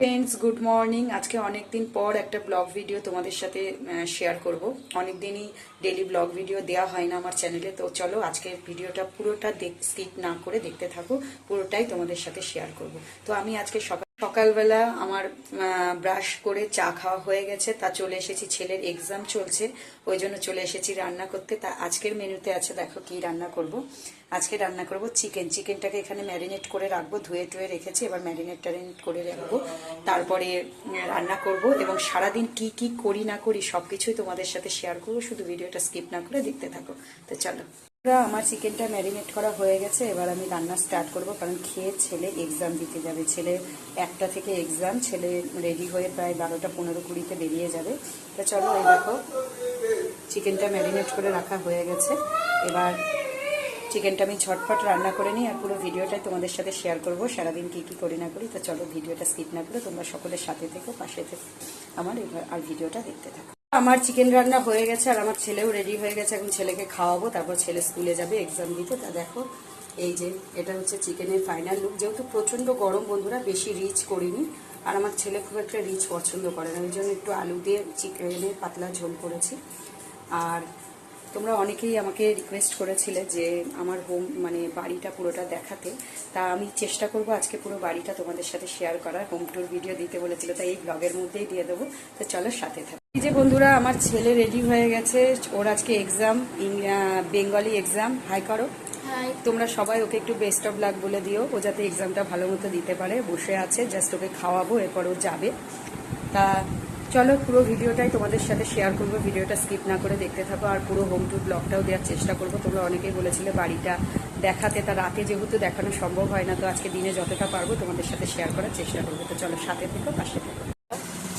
Friends good morning আজকে অনেক দিন পর একটা ব্লগ ভিডিও তোমাদের সাথে শেয়ার করব। অনেক দিনই ডেলি ব্লগ ভিডিও দেওয়া হয় না আমার চ্যানেলে তো চলো আজকে ভিডিওটা পুরোটা স্কিপ না করে দেখতে থাকো। পুরোটাই তোমাদের সাথে শেয়ার করব। তো আমি আজকে সকাল সকালবেলা আমার ব্রাশ করে চা খাওয়া হয়ে গেছে, তা চলে এসেছি, ছেলের এক্সাম চলছে, ওই জন্য চলে এসেছি রান্না করতে, তা আজকের মেনুতে আছে, দেখো কি রান্না করব। আজকে রান্না করব চিকেন চিকেনটাকে এখানে ম্যারিনেট করে রাখব, ধুয়ে টুয়ে রেখেছি, এবার ম্যারিনেট ট্যারিনেট করে রাখব, তারপরে রান্না করব, এবং সারাদিন কি কি করি না করি সবকিছুই তোমাদের সাথে শেয়ার করব, শুধু ভিডিওটা স্কিপ না করে দেখতে থাকো। তো চলো। আমার চিকেনটা ম্যারিনেট করা হয়ে গেছে, এবার আমি রান্না স্টার্ট করব, কারণ খেয়ে ছেলে এক্সাম দিতে যাবে। ছেলে একটা থেকে এক্সাম ছেলে রেডি হয়ে প্রায় বারোটা পনেরো কুড়িতে বেরিয়ে যাবে। তো চলো এই দেখো, চিকেনটা ম্যারিনেট করে রাখা হয়ে গেছে। এবার চিকেনটা আমি ঝটপট রান্না করে নিই আর পুরো ভিডিওটাই তোমাদের সাথে শেয়ার করব, সারাদিন কি কি করি না করি। তো চলো ভিডিওটা স্কিপ না করে তোমরা সকলের সাথে থেকো, পাশে থেকো। আমার এবার আর ভিডিওটা দেখতে থাকো। আমার চিকেন রান্না হয়ে গেছে আর আমার ছেলেও রেডি হয়ে গেছে। এখন ছেলেকে খাওয়াবো, তারপর ছেলে স্কুলে যাবে এক্সাম দিতে। তা দেখো, এই যে, এটা হচ্ছে চিকেনের ফাইনাল লুক যেহেতু প্রচণ্ড গরম, বন্ধুরা, বেশি রিচ করিনি। আর আমার ছেলে খুব একটা রিচ পছন্দ করে না, ওই জন্য একটু আলু দিয়ে চিকেনের পাতলা ঝোল করেছি। আর তোমরা অনেকেই আমাকে রিকোয়েস্ট করেছিলে যে আমার হোম মানে বাড়িটা পুরোটা দেখাতে। তা আমি চেষ্টা করব আজকে পুরো বাড়িটা তোমাদের সাথে শেয়ার করার। হোম ট্যুর ভিডিও দিতে বলেছিল তাই এই ব্লগের মধ্যেই দিয়ে দেবো। তো চলো সাথে থাকো। এই যে বন্ধুরা আমার ছেলে রেডি হয়ে গেছে। ওর আজকে এক্সাম বেঙ্গলি এক্সাম হাই করো তোমরা সবাই ওকে একটু বেস্ট অফ লাক বলে দিও। ও যাতে এক্সামটা ভালো মতো দিতে পারে। বসে আছে জাস্ট ওকে খাওয়াবো এরপর ও যাবে। তা চলো পুরো ভিডিওটাই তোমাদের সাথে শেয়ার করব, ভিডিওটা স্কিপ না করে দেখতে থাকো, আর পুরো হোম টুর ব্লগটাও দেওয়ার চেষ্টা করব। তোমরা অনেকেই বলেছিলে বাড়িটা দেখাতে, তা রাতে যেহেতু দেখানো সম্ভব হয় না, তো আজকে দিনে যতটা পারব তোমাদের সাথে শেয়ার করার চেষ্টা করব। তো চলো সাথে থেকো, পাশে থেকো।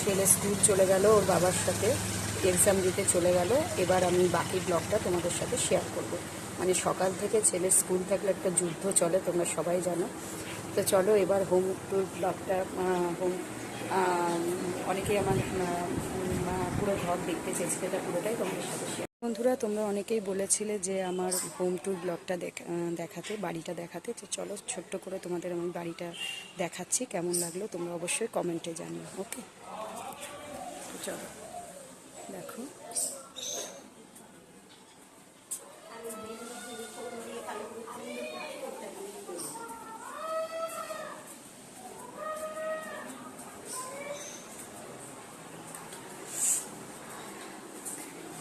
ছেলে স্কুল চলে গেল, ওর বাবার সাথে এক্সাম দিতে চলে গেল। এবার আমি বাকি ব্লগটা তোমাদের সাথে শেয়ার করব। মানে সকাল থেকে ছেলে স্কুল থাকলে একটা যুদ্ধ চলে, তোমরা সবাই জানো। তো চলো এবার হোম টুর ব্লগটা হোম অনেকেই আমার পুরো ঘর দেখতে চেয়েছিল এটা পুরোটাই তোমাদের সাথে বন্ধুরা, তোমরা অনেকেই বলেছিলে যে আমার হোম ট্যুর ব্লগটা দেখাতে, বাড়িটা দেখাতে, তো চলো ছোট্ট করে তোমাদের আমি বাড়িটা দেখাচ্ছি, কেমন লাগল তোমরা অবশ্যই কমেন্টে জানিও ওকে চলো, দেখো।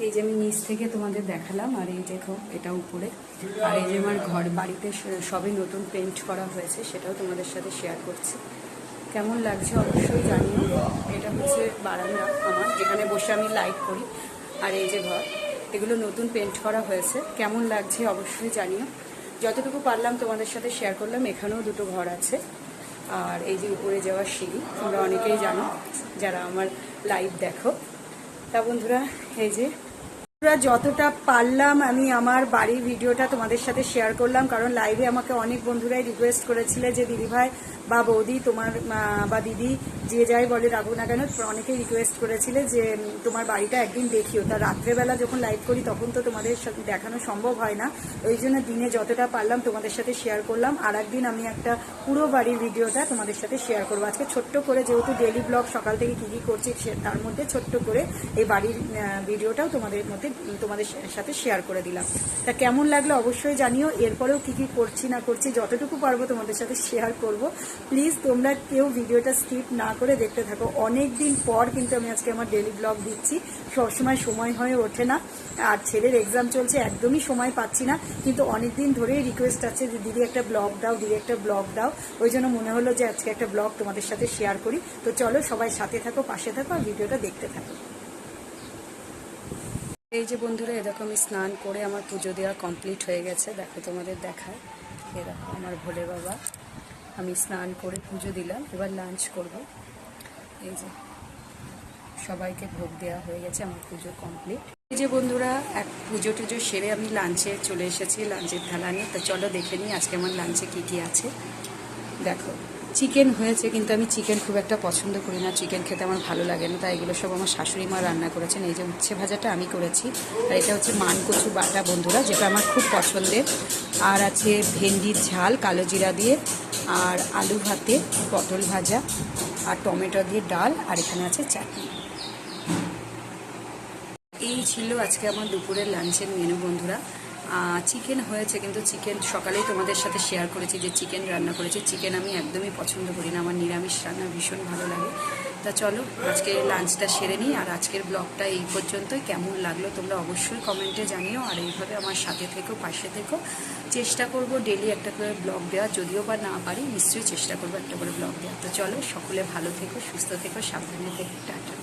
এই যে আমি নিচ থেকে তোমাদের দেখালাম, আর এই দেখো এটা উপরে। আর এই যে আমার ঘর, বাড়িতে স- সবে নতুন পেন্ট করা হয়েছে, সেটাও তোমাদের সাথে শেয়ার করছি। কেমন লাগছে অবশ্যই জানিও। এটা হচ্ছে বারান্দা আমার, যেখানে বসে আমি লাইট করি। আর এই যে ঘর, এগুলো নতুন পেন্ট করা হয়েছে। কেমন লাগছে অবশ্যই জানিও। যতটুকু পারলাম তোমাদের সাথে শেয়ার করলাম, এখানেও দুটো ঘর আছে। আর এই যে উপরে যাওয়ার সিঁড়ি, তোমরা অনেকেই জানো, যারা আমার লাইভ দেখো। তা বন্ধুরা, এই যে যতটা পারলাম, আমি আমার বাড়ির ভিডিওটা তোমাদের সাথে শেয়ার করলাম। কারণ লাইভে আমাকে অনেক বন্ধুরাই রিকোয়েস্ট করেছিলে যে দিদি ভাই বা বৌদি, তোমার বা দিদি, যে যাই বলে রাখব না কেন অনেকেই রিকোয়েস্ট করেছিলে যে, তোমার বাড়িটা একদিন দেখিও। তা রাত্রেবেলা যখন লাইভ করি, তখন তো তোমাদের সাথে দেখানো সম্ভব হয় না। ওই জন্য দিনে যতটা পারলাম, তোমাদের সাথে শেয়ার করলাম। আর একদিন আমি একটা পুরো বাড়ির ভিডিওটা তোমাদের সাথে শেয়ার করব। আজকে ছোট্ট করে যেহেতু ডেলি ব্লগ সকাল থেকে কি কি করছি তার মধ্যে ছোট্ট করে এই বাড়ির ভিডিওটাও তোমাদের মধ্যে তোমাদের সাথে শেয়ার করে দিলাম। তা কেমন লাগল অবশ্যই জানিও। এরপরেও কি কি করছি, না করছি, যতটুকু পারব তোমাদের সাথে শেয়ার করব। প্লিজ তোমরা কেউ ভিডিওটা স্কিপ না করে দেখতে থাকো। অনেক দিন পর কিন্তু আমি আজকে আমার ডেলি ব্লগ দিচ্ছি। সবসময় সময় হয়ে ওঠে না। আর ছেলের এক্সাম চলছে, একদমই সময় পাচ্ছি না। কিন্তু অনেক দিন ধরেই রিকোয়েস্ট আছে যে, দিদি, একটা ব্লগ দাও, দিদি, একটা ব্লগ দাও। ওই জন্য মনে হলো যে, আজকে একটা ব্লগ তোমাদের সাথে শেয়ার করি। তো চলো সবাই সাথে থাকো, পাশে থাকো আর ভিডিওটা দেখতে থাকো। এই যে বন্ধুরা এরকম আমি স্নান করে আমার পুজো দেওয়া কমপ্লিট হয়ে গেছে। দেখো তোমাদের দেখায়। এরকম আমার ভোলে বাবা। আমি স্নান করে পুজো দিলাম, এবার লাঞ্চ করব। এই যে সবাইকে ভোগ দেওয়া হয়ে গেছে, আমার পুজো কমপ্লিট এই যে বন্ধুরা, এক পুজো টুজো সেরে আমি লাঞ্চে চলে এসেছি লাঞ্চের থালা নিয়ে। তো চলো দেখে নিই আজকে আমার লাঞ্চে কী কী আছে। দেখো। চিকেন হয়েছে, কিন্তু আমি চিকেন খুব একটা পছন্দ করি না। চিকেন খেতে আমার ভালো লাগে না, তাই এগুলো সব আমার শাশুড়ি মা রান্না করেছেন। এই যে উচ্ছে ভাজাটা আমি করেছি। আর এটা হচ্ছে মান কচু বাটা বন্ধুরা, যেটা আমার খুব পছন্দের। আর আছে ভেন্ডির ঝাল, কালো জিরা দিয়ে, আর আলু ভাতে পটল ভাজা, আর টমেটো দিয়ে ডাল, আর এখানে আছে চাটনি। এই ছিল আজকে আমার দুপুরের লাঞ্চের মেনু বন্ধুরা। চিকেন হয়েছে, কিন্তু চিকেন সকালেই তোমাদের সাথে শেয়ার করেছি যে চিকেন রান্না করেছি। চিকেন আমি একদমই পছন্দ করি না, আমার নিরামিষ রান্না ভীষণ ভালো লাগে। তা চলো আজকে লাঞ্চটা সেরে নিই, আর আজকের ব্লগটা এই পর্যন্তই। কেমন লাগল তোমরা অবশ্যই কমেন্টে জানিও, আর এইভাবে আমার সাথে থেকো, পাশে থেকো। চেষ্টা করব ডেলি একটা করে ব্লগ দেওয়া যদিও বা না পারি, নিশ্চয়ই চেষ্টা করব একটা করে ব্লগ দেওয়া তো চলো, সকলে ভালো থেকো, সুস্থ থেকো, সাবধানে থেকো, টাটা।